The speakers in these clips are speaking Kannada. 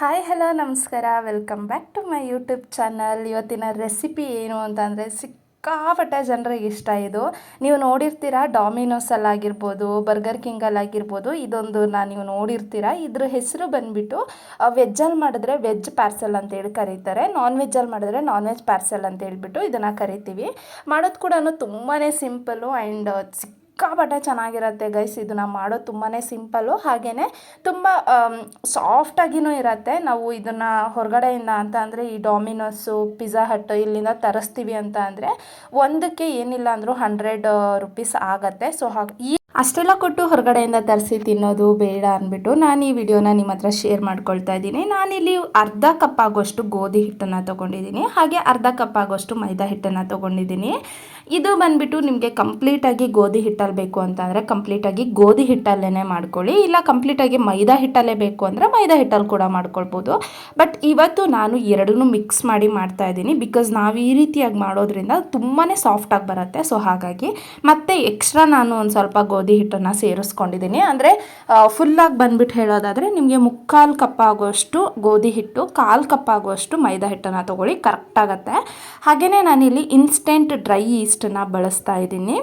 ಹಾಯ್, ಹಲೋ, ನಮಸ್ಕಾರ. Welcome back to my YouTube channel ಇವತ್ತಿನ ರೆಸಿಪಿ ಏನು ಅಂತಂದರೆ ಸಿಕ್ಕಾಪಟ್ಟೆ ಜನರಿಗೆ ಇಷ್ಟ ಇದು. ನೀವು ನೋಡಿರ್ತೀರಾ ಡಾಮಿನೋಸಲ್ಲಾಗಿರ್ಬೋದು ಬರ್ಗರ್ ಕಿಂಗಲ್ಲಾಗಿರ್ಬೋದು ಇದೊಂದು ನಾನು ನೀವು ನೋಡಿರ್ತೀರಾ. ಇದ್ರ ಹೆಸರು ಬಂದುಬಿಟ್ಟು ವೆಜ್ಜಲ್ಲಿ ಮಾಡಿದ್ರೆ ವೆಜ್ ಪಾರ್ಸೆಲ್ ಅಂತೇಳಿ ಕರೀತಾರೆ. ನಾನ್ ವೆಜ್ಜಲ್ಲಿ ಮಾಡಿದ್ರೆ ನಾನ್ ವೆಜ್ ಪಾರ್ಸೆಲ್ ಅಂತ ಹೇಳ್ಬಿಟ್ಟು ಇದನ್ನು ಕರಿತೀವಿ. ಮಾಡೋದು ಕೂಡ ತುಂಬಾ ಸಿಂಪಲ್ಲು ಆ್ಯಂಡ್ ಸಿಕ್ಕಾಪಟ್ಟೆ ಚೆನ್ನಾಗಿರುತ್ತೆ ಗೈಸ್ ಇದನ್ನು ಮಾಡೋದು ತುಂಬಾ ಸಿಂಪಲ್ಲು ಹಾಗೆಯೇ ತುಂಬ ಸಾಫ್ಟಾಗಿಯೂ ಇರುತ್ತೆ. ನಾವು ಇದನ್ನು ಹೊರಗಡೆಯಿಂದ ಅಂತ ಅಂದರೆ ಈ ಡಾಮಿನೋಸು ಪಿಜ್ಜಾ ಹಟ್ ಇಲ್ಲಿಂದ ತರಿಸ್ತೀವಿ ಅಂತ ಅಂದರೆ ಒಂದಕ್ಕೆ ಏನಿಲ್ಲ ಅಂದರೂ ಹಂಡ್ರೆಡ್ ರುಪೀಸ್ ಆಗುತ್ತೆ. ಸೊ ಹಾಗೆ, ಈ ಅಷ್ಟೆಲ್ಲ ಕೊಟ್ಟು ಹೊರಗಡೆಯಿಂದ ತರಿಸಿ ತಿನ್ನೋದು ಬೇಡ ಅಂದ್ಬಿಟ್ಟು ನಾನು ಈ ವಿಡಿಯೋನ ನಿಮ್ಮ ಹತ್ರ ಶೇರ್ ಮಾಡ್ಕೊಳ್ತಾ ಇದ್ದೀನಿ. ನಾನಿಲ್ಲಿ ಅರ್ಧ ಕಪ್ ಆಗೋಷ್ಟು ಗೋಧಿ ಹಿಟ್ಟನ್ನು ತೊಗೊಂಡಿದ್ದೀನಿ. ಹಾಗೆ ಅರ್ಧ ಕಪ್ ಆಗೋಷ್ಟು ಮೈದಾ ಹಿಟ್ಟನ್ನು ತೊಗೊಂಡಿದ್ದೀನಿ. ಇದು ಬಂದುಬಿಟ್ಟು ನಿಮಗೆ ಕಂಪ್ಲೀಟಾಗಿ ಗೋಧಿ ಹಿಟ್ಟಲ್ಲಿ ಬೇಕು ಅಂತಂದರೆ ಕಂಪ್ಲೀಟಾಗಿ ಗೋಧಿ ಹಿಟ್ಟಲ್ಲೇ ಮಾಡ್ಕೊಳ್ಳಿ. ಇಲ್ಲ ಕಂಪ್ಲೀಟಾಗಿ ಮೈದಾ ಹಿಟ್ಟಲ್ಲೇ ಬೇಕು ಅಂದರೆ ಮೈದಾ ಹಿಟ್ಟಲ್ಲಿ ಕೂಡ ಮಾಡ್ಕೊಳ್ಬೋದು. ಬಟ್ ಇವತ್ತು ನಾನು ಎರಡನ್ನೂ ಮಿಕ್ಸ್ ಮಾಡಿ ಮಾಡ್ತಾ ಇದ್ದೀನಿ ಬಿಕಾಸ್ ನಾವು ಈ ರೀತಿಯಾಗಿ ಮಾಡೋದ್ರಿಂದ ತುಂಬಾ ಸಾಫ್ಟಾಗಿ ಬರುತ್ತೆ. ಸೊ ಹಾಗಾಗಿ ಮತ್ತೆ ಎಕ್ಸ್ಟ್ರಾ ನಾನು ಒಂದು ಸ್ವಲ್ಪ ಗೋಧಿ ಹಿಟ್ಟನ್ನು ಸೇರಿಸ್ಕೊಂಡಿದ್ದೀನಿ. ಅಂದರೆ ಫುಲ್ಲಾಗಿ ಬಂದ್ಬಿಟ್ಟು ಹೇಳೋದಾದರೆ ನಿಮಗೆ ಮುಕ್ಕಾಲು ಕಪ್ ಆಗುವಷ್ಟು ಗೋಧಿ ಹಿಟ್ಟು, ಕಾಲು ಕಪ್ ಆಗುವಷ್ಟು ಮೈದಾ ಹಿಟ್ಟನ್ನು ತೊಗೊಳ್ಳಿ. ಕರೆಕ್ಟ್ ಆಗುತ್ತೆ. ಹಾಗೆಯೇ ನಾನಿಲ್ಲಿ ಇನ್ಸ್ಟೆಂಟ್ ಡ್ರೈ ಈಸ್ಟನ್ನು ಬಳಸ್ತಾ ಇದ್ದೀನಿ.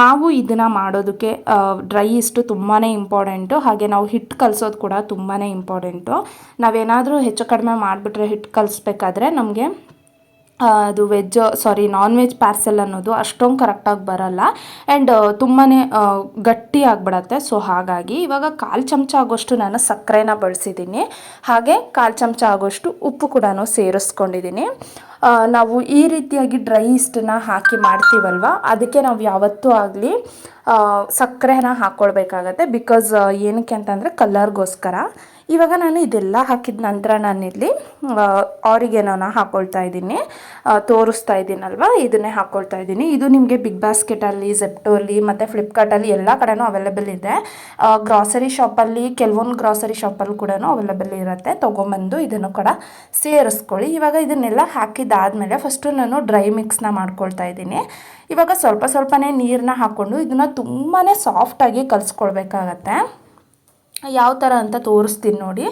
ನಾವು ಇದನ್ನು ಮಾಡೋದಕ್ಕೆ ಡ್ರೈ ಈಸ್ಟು ತುಂಬಾ ಇಂಪಾರ್ಟೆಂಟು. ಹಾಗೆ ನಾವು ಹಿಟ್ಟು ಕಲಿಸೋದು ಕೂಡ ತುಂಬಾ ಇಂಪಾರ್ಟೆಂಟು. ನಾವೇನಾದರೂ ಹೆಚ್ಚು ಕಡಿಮೆ ಮಾಡಿಬಿಟ್ರೆ ಹಿಟ್ಟು ಕಲಿಸ್ಬೇಕಾದ್ರೆ ನಮಗೆ ಅದು veg sorry non veg parcel ಅನ್ನೋದು ಅಷ್ಟೊಂದು ಕರೆಕ್ಟಾಗಿ ಬರಲ್ಲ. ಆ್ಯಂಡ್ ತುಂಬಾ ಗಟ್ಟಿ ಆಗಿಬಿಡತ್ತೆ. ಸೊ ಹಾಗಾಗಿ ಇವಾಗ ಕಾಲು ಚಮಚ ಆಗೋಷ್ಟು ನಾನು ಸಕ್ಕರೆನ ಬಳಸಿದ್ದೀನಿ ಹಾಗೆ ಕಾಲು ಚಮಚ ಆಗೋಷ್ಟು ಉಪ್ಪು ಕೂಡ ಸೇರಿಸ್ಕೊಂಡಿದ್ದೀನಿ ನಾವು ಈ ರೀತಿಯಾಗಿ ಡ್ರೈ ಇಷ್ಟನ್ನ ಹಾಕಿ ಮಾಡ್ತೀವಲ್ವ? ಅದಕ್ಕೆ ನಾವು ಯಾವತ್ತೂ ಆಗಲಿ ಸಕ್ಕರೆನ ಹಾಕ್ಕೊಳ್ಬೇಕಾಗತ್ತೆ ಬಿಕಾಸ್ ಏನಕ್ಕೆ ಅಂತಂದರೆ ಕಲರ್ಗೋಸ್ಕರ ಇವಾಗ ನಾನು ಇದೆಲ್ಲ ಹಾಕಿದ ನಂತರ ನಾನಿಲ್ಲಿ ಆರಿಗೆನೋನ ಹಾಕ್ಕೊಳ್ತಾ ಇದ್ದೀನಿ. ತೋರಿಸ್ತಾ ಇದ್ದೀನಲ್ವ? ಇದನ್ನೇ ಹಾಕ್ಕೊಳ್ತಾ ಇದ್ದೀನಿ. ಇದು ನಿಮಗೆ ಬಿಗ್ ಬಾಸ್ಕೆಟಲ್ಲಿ ಜೆಪ್ಟೋಲಿ ಮತ್ತು ಫ್ಲಿಪ್ಕಾರ್ಟಲ್ಲಿ ಎಲ್ಲ ಕಡೆನೂ ಅವೈಲೇಬಲ್ ಇದೆ. ಗ್ರಾಸರಿ ಶಾಪಲ್ಲಿ ಕೆಲವೊಂದು ಗ್ರಾಸರಿ ಶಾಪಲ್ಲಿ ಕೂಡ ಅವೈಲೇಬಲ್ ಇರುತ್ತೆ. ತೊಗೊಂಬಂದು ಇದನ್ನು ಕೂಡ ಸೇರಿಸ್ಕೊಳ್ಳಿ. ಇವಾಗ ಇದನ್ನೆಲ್ಲ ಹಾಕಿದ್ದಾದಮೇಲೆ ಫಸ್ಟು ನಾನು ಡ್ರೈ ಮಿಕ್ಸ್ನ ಮಾಡ್ಕೊಳ್ತಾ ಇದ್ದೀನಿ. ಇವಾಗ ಸ್ವಲ್ಪ ಸ್ವಲ್ಪನೇ ನೀರನ್ನ ಹಾಕ್ಕೊಂಡು ಇದನ್ನು ತುಂಬಾ ಸಾಫ್ಟಾಗಿ ಕಲಿಸ್ಕೊಳ್ಬೇಕಾಗತ್ತೆ. ಯಾವ ಥರ ಅಂತ ತೋರಿಸ್ತೀನಿ ನೋಡಿ.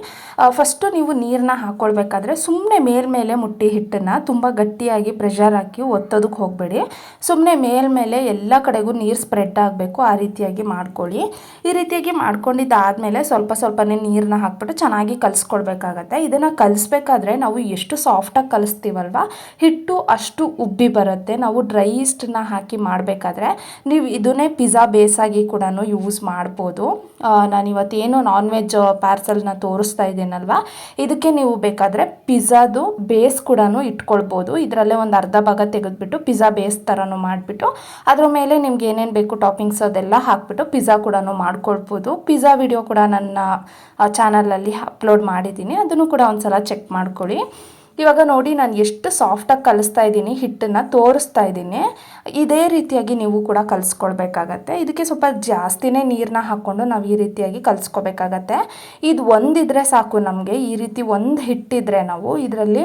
ಫಸ್ಟು ನೀವು ನೀರನ್ನ ಹಾಕ್ಕೊಳ್ಬೇಕಾದ್ರೆ ಸುಮ್ಮನೆ ಮೇಲ್ಮೇಲೆ ಮುಟ್ಟಿ ಹಿಟ್ಟನ್ನು ತುಂಬ ಗಟ್ಟಿಯಾಗಿ ಪ್ರೆಷರ್ ಹಾಕಿ ಒತ್ತೋದಕ್ಕೆ ಹೋಗಬೇಡಿ. ಸುಮ್ಮನೆ ಮೇಲ್ಮೇಲೆ ಎಲ್ಲ ಕಡೆಗೂ ನೀರು ಸ್ಪ್ರೆಡ್ ಆಗಬೇಕು, ಆ ರೀತಿಯಾಗಿ ಮಾಡ್ಕೊಳ್ಳಿ. ಈ ರೀತಿಯಾಗಿ ಮಾಡ್ಕೊಂಡಿದ್ದಾದಮೇಲೆ ಸ್ವಲ್ಪ ಸ್ವಲ್ಪನೇ ನೀರನ್ನ ಹಾಕ್ಬಿಟ್ಟು ಚೆನ್ನಾಗಿ ಕಲಿಸ್ಕೊಳ್ಬೇಕಾಗತ್ತೆ. ಇದನ್ನು ಕಲಿಸ್ಬೇಕಾದ್ರೆ ನಾವು ಎಷ್ಟು ಸಾಫ್ಟಾಗಿ ಕಲಿಸ್ತೀವಲ್ವ? ಹಿಟ್ಟು ಅಷ್ಟು ಉಬ್ಬಿ ಬರುತ್ತೆ. ನಾವು ಡ್ರೈ ಈಸ್ಟನ್ನ ಹಾಕಿ ಮಾಡಬೇಕಾದ್ರೆ ನೀವು ಇದನ್ನೇ ಪಿಜ್ಜಾ ಬೇಸಾಗಿ ಕೂಡ ಯೂಸ್ ಮಾಡ್ಬೋದು. ನಾನು ಇವತ್ತೇನು ನಾನ್ ವೆಜ್ ಪಾರ್ಸಲ್ನ ತೋರಿಸ್ತಾ ಇದ್ದೀನಲ್ವಾ? ಇದಕ್ಕೆ ನೀವು ಬೇಕಾದರೆ ಪಿಜ್ಜಾದು ಬೇಸ್ ಕೂಡ ಇಟ್ಕೊಳ್ಬೋದು. ಇದರಲ್ಲೇ ಒಂದು ಅರ್ಧ ಭಾಗ ತೆಗೆದುಬಿಟ್ಟು ಪಿಜ್ಜಾ ಬೇಸ್ ಥರನೂ ಮಾಡಿಬಿಟ್ಟು, ಅದರ ಮೇಲೆ ನಿಮ್ಗೆ ಏನೇನು ಬೇಕು ಟಾಪಿಂಗ್ಸ್ ಅದೆಲ್ಲ ಹಾಕ್ಬಿಟ್ಟು ಪಿಜ್ಜಾ ಕೂಡ ಮಾಡ್ಕೊಳ್ಬೋದು. ಪಿಜ್ಜಾ ವಿಡಿಯೋ ಕೂಡ ನನ್ನ ಚಾನಲಲ್ಲಿ ಅಪ್ಲೋಡ್ ಮಾಡಿದ್ದೀನಿ. ಅದನ್ನು ಕೂಡ ಒಂದು ಸಲ ಚೆಕ್ ಮಾಡ್ಕೊಳ್ಳಿ. ಇವಾಗ ನೋಡಿ, ನಾನು ಎಷ್ಟು ಸಾಫ್ಟಾಗಿ ಕಲಿಸ್ತಾ ಇದ್ದೀನಿ, ಹಿಟ್ಟನ್ನು ತೋರಿಸ್ತಾ ಇದ್ದೀನಿ. ಇದೇ ರೀತಿಯಾಗಿ ನೀವು ಕೂಡ ಕಲಿಸ್ಕೊಳ್ಬೇಕಾಗತ್ತೆ. ಇದಕ್ಕೆ ಸ್ವಲ್ಪ ಜಾಸ್ತಿನೇ ನೀರನ್ನ ಹಾಕ್ಕೊಂಡು ನಾವು ಈ ರೀತಿಯಾಗಿ ಕಲಿಸ್ಕೋಬೇಕಾಗತ್ತೆ. ಇದು ಒಂದಿದ್ರೆ ಸಾಕು ನಮಗೆ. ಈ ರೀತಿ ಒಂದು ಹಿಟ್ಟಿದ್ರೆ ನಾವು ಇದರಲ್ಲಿ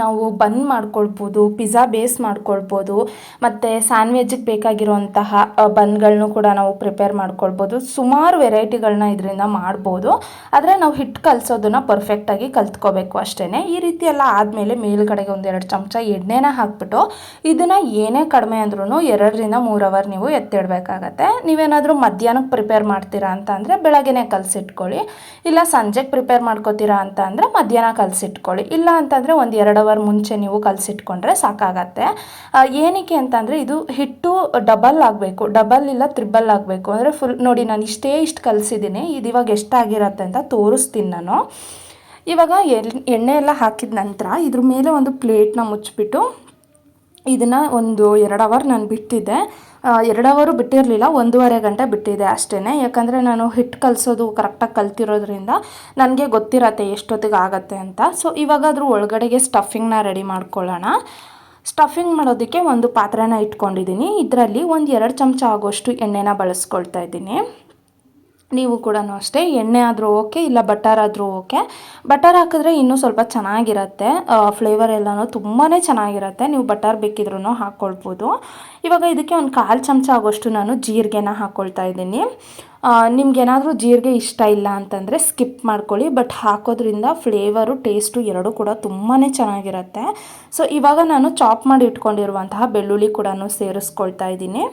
ನಾವು ಬನ್ ಮಾಡ್ಕೊಳ್ಬೋದು ಪಿಜ್ಜಾ ಬೇಸ್ ಮಾಡ್ಕೊಳ್ಬೋದು, ಮತ್ತು ಸ್ಯಾಂಡ್ವಿಚ್ಗೆ ಬೇಕಾಗಿರುವಂತಹ ಬನ್ಗಳನ್ನೂ ಕೂಡ ನಾವು ಪ್ರಿಪೇರ್ ಮಾಡ್ಕೊಳ್ಬೋದು. ಸುಮಾರು ವೆರೈಟಿಗಳನ್ನ ಇದರಿಂದ ಮಾಡ್ಬೋದು. ಆದರೆ ನಾವು ಹಿಟ್ಟು ಕಲಿಸೋದನ್ನು ಪರ್ಫೆಕ್ಟಾಗಿ ಕಲ್ತ್ಕೋಬೇಕು ಅಷ್ಟೇ ಈ ರೀತಿ ಎಲ್ಲ ಆದಮೇಲೆ ಮೇಲ್ಗಡೆಗೆ ಒಂದೆರಡು ಚಮಚ ಎಣ್ಣೆನ ಹಾಕ್ಬಿಟ್ಟು ಇದನ್ನು ಏನೇ ಕಡಿಮೆ ಅಂದ್ರೂ ಎರಡರಿಂದ ಮೂರು ಅವರ್ ನೀವು ಎತ್ತಿಡಬೇಕಾಗತ್ತೆ. ನೀವೇನಾದರೂ ಮಧ್ಯಾಹ್ನಕ್ಕೆ ಪ್ರಿಪೇರ್ ಮಾಡ್ತೀರಾ ಅಂತ ಅಂದರೆ ಬೆಳಗ್ಗೆನೇ ಕಲಸಿಟ್ಕೊಳ್ಳಿ. ಇಲ್ಲ ಸಂಜೆಗೆ ಪ್ರಿಪೇರ್ ಮಾಡ್ಕೋತೀರಾ ಅಂತ ಅಂದರೆ ಮಧ್ಯಾಹ್ನ ಕಲಸಿಟ್ಕೊಳ್ಳಿ. ಇಲ್ಲ ಅಂತಂದರೆ ಒಂದು ಎರಡು ಅವರ್ ಮುಂಚೆ ನೀವು ಕಲಸಿಟ್ಕೊಂಡ್ರೆ ಸಾಕಾಗತ್ತೆ. ಏನಕ್ಕೆ ಅಂತಂದರೆ ಇದು ಹಿಟ್ಟು ಡಬಲ್ ಆಗಬೇಕು, ಡಬಲ್ ಇಲ್ಲ ತ್ರಿಬಲ್ ಆಗಬೇಕು. ಅಂದರೆ ಫುಲ್ ನೋಡಿ ನಾನು ಇಷ್ಟೇ ಇಷ್ಟು ಕಲಿಸಿದ್ದೀನಿ ಇದು ಇವಾಗ ಎಷ್ಟಾಗಿರತ್ತೆ ಅಂತ ತೋರಿಸ್ತೀನಿ ನಾನು. ಇವಾಗ ಎಣ್ಣೆ ಎಲ್ಲ ಹಾಕಿದ ನಂತರ ಇದ್ರ ಮೇಲೆ ಒಂದು ಪ್ಲೇಟ್ನ ಮುಚ್ಚಿಬಿಟ್ಟು ಇದನ್ನು ಒಂದು ಎರಡು ಅವರ್ ನಾನು ಬಿಟ್ಟಿದ್ದೆ. ಎರಡು ಅವರು ಬಿಟ್ಟಿರಲಿಲ್ಲ, ಒಂದೂವರೆ ಗಂಟೆ ಬಿಟ್ಟಿದ್ದೆ ಅಷ್ಟೇ ಯಾಕಂದರೆ ನಾನು ಹಿಟ್ಟು ಕಲಿಸೋದು ಕರೆಕ್ಟಾಗಿ ಕಲ್ತಿರೋದ್ರಿಂದ ನನಗೆ ಗೊತ್ತಿರತ್ತೆ ಎಷ್ಟೊತ್ತಿಗೆ ಆಗುತ್ತೆ ಅಂತ. ಸೊ ಇವಾಗ ಅದ್ರ ಒಳಗಡೆಗೆ ಸ್ಟಫಿಂಗ್ನ ರೆಡಿ ಮಾಡ್ಕೊಳ್ಳೋಣ. ಸ್ಟಫಿಂಗ್ ಮಾಡೋದಕ್ಕೆ ಒಂದು ಪಾತ್ರೆನ ಇಟ್ಕೊಂಡಿದ್ದೀನಿ ಇದರಲ್ಲಿ ಒಂದು ಎರಡು ಚಮಚ ಆಗೋಷ್ಟು ಎಣ್ಣೆನ ಬಳಸ್ಕೊಳ್ತಾ ಇದ್ದೀನಿ. ನೀವು ಕೂಡ ಅಷ್ಟೇ, ಎಣ್ಣೆ ಆದರೂ ಓಕೆ, ಇಲ್ಲ ಬಟರ್ ಆದರೂ ಓಕೆ. ಬಟರ್ ಹಾಕಿದ್ರೆ ಇನ್ನೂ ಸ್ವಲ್ಪ ಚೆನ್ನಾಗಿರುತ್ತೆ. ಫ್ಲೇವರ್ ಎಲ್ಲನೂ ತುಂಬಾ ಚೆನ್ನಾಗಿರುತ್ತೆ. ನೀವು ಬಟರ್ ಬೇಕಿದ್ರೂ ಹಾಕ್ಕೊಳ್ಬೋದು ಇವಾಗ ಇದಕ್ಕೆ ಒಂದು ಕಾಲು ಚಮಚ ಆಗೋಷ್ಟು ನಾನು ಜೀರಿಗೆನ ಹಾಕ್ಕೊಳ್ತಾ ಇದ್ದೀನಿ. ನಿಮ್ಗೇನಾದರೂ ಜೀರಿಗೆ ಇಷ್ಟ ಇಲ್ಲ ಅಂತಂದರೆ ಸ್ಕಿಪ್ ಮಾಡ್ಕೊಳ್ಳಿ ಬಟ್ ಹಾಕೋದ್ರಿಂದ ಫ್ಲೇವರು ಟೇಸ್ಟು ಎರಡೂ ಕೂಡ ತುಂಬಾ ಚೆನ್ನಾಗಿರುತ್ತೆ. ಸೊ ಇವಾಗ ನಾನು ಚಾಪ್ ಮಾಡಿ ಇಟ್ಕೊಂಡಿರುವಂತಹ ಬೆಳ್ಳುಳ್ಳಿ ಕೂಡ ಸೇರಿಸ್ಕೊಳ್ತಾ ಇದ್ದೀನಿ.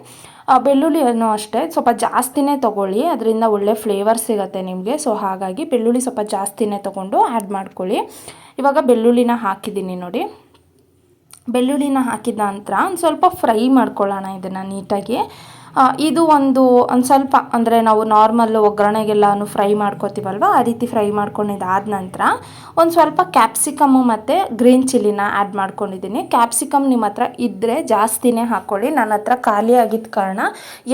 ಬೆಳ್ಳುಳ್ಳಿಯನ್ನು ಅಷ್ಟೇ ಸ್ವಲ್ಪ ಜಾಸ್ತಿನೇ ತೊಗೊಳ್ಳಿ, ಅದರಿಂದ ಒಳ್ಳೆ ಫ್ಲೇವರ್ ಸಿಗುತ್ತೆ ನಿಮಗೆ. ಸೊ ಹಾಗಾಗಿ ಬೆಳ್ಳುಳ್ಳಿ ಸ್ವಲ್ಪ ಜಾಸ್ತಿನೇ ತೊಗೊಂಡು ಆ್ಯಡ್ ಮಾಡ್ಕೊಳ್ಳಿ. ಇವಾಗ ಬೆಳ್ಳುಳ್ಳಿನ ಹಾಕಿದ್ದೀನಿ ನೋಡಿ. ಬೆಳ್ಳುಳ್ಳಿನ ಹಾಕಿದ ನಂತರ ಒಂದು ಸ್ವಲ್ಪ ಫ್ರೈ ಮಾಡ್ಕೊಳ್ಳೋಣ ಇದನ್ನು ನೀಟಾಗಿ. ಇದು ಒಂದು ಒಂದು ಸ್ವಲ್ಪ, ಅಂದರೆ ನಾವು ನಾರ್ಮಲ್ ಒಗ್ಗರಣೆಗೆಲ್ಲನೂ ಫ್ರೈ ಮಾಡ್ಕೋತೀವಲ್ವ? ಆ ರೀತಿ ಫ್ರೈ ಮಾಡ್ಕೊಂಡಿದ್ದಾದ ನಂತರ ಒಂದು ಸ್ವಲ್ಪ ಕ್ಯಾಪ್ಸಿಕಮ್ಮು ಮತ್ತು ಗ್ರೀನ್ ಚಿಲ್ಲಿನ ಆ್ಯಡ್ ಮಾಡ್ಕೊಂಡಿದ್ದೀನಿ. ಕ್ಯಾಪ್ಸಿಕಮ್ ನಿಮ್ಮ ಹತ್ರ ಇದ್ದರೆ ಜಾಸ್ತಿನೇ ಹಾಕ್ಕೊಳ್ಳಿ ನನ್ನ ಹತ್ರ ಖಾಲಿ ಆಗಿದ್ದ ಕಾರಣ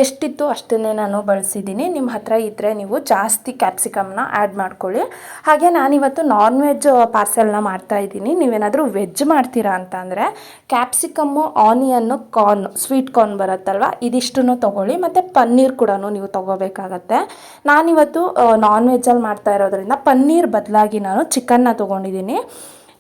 ಎಷ್ಟಿತ್ತು ಅಷ್ಟನ್ನೇ ನಾನು ಬಳಸಿದ್ದೀನಿ. ನಿಮ್ಮ ಹತ್ರ ಇದ್ದರೆ ನೀವು ಜಾಸ್ತಿ ಕ್ಯಾಪ್ಸಿಕಮ್ನ ಆ್ಯಡ್ ಮಾಡ್ಕೊಳ್ಳಿ. ಹಾಗೆ ನಾನಿವತ್ತು ನಾನ್ ವೆಜ್ ಪಾರ್ಸೆಲ್ನ ಮಾಡ್ತಾ ಇದ್ದೀನಿ. ನೀವೇನಾದರೂ ವೆಜ್ ಮಾಡ್ತೀರಾ ಅಂತ ಅಂದರೆ capsicum onion corn sweet corn ಬರುತ್ತಲ್ವ? ಇದಿಷ್ಟನ್ನು ತೊಗೊಳ್ಳಿ, ಮತ್ತು ಪನ್ನೀರ್ ಕೂಡ ನೀವು ತೊಗೋಬೇಕಾಗತ್ತೆ. ನಾನಿವತ್ತು ನಾನ್ ವೆಜ್ಜಲ್ಲಿ ಮಾಡ್ತಾ ಇರೋದ್ರಿಂದ ಪನ್ನೀರ್ ಬದಲಾಗಿ ನಾನು ಚಿಕನ್ನ ತೊಗೊಂಡಿದ್ದೀನಿ.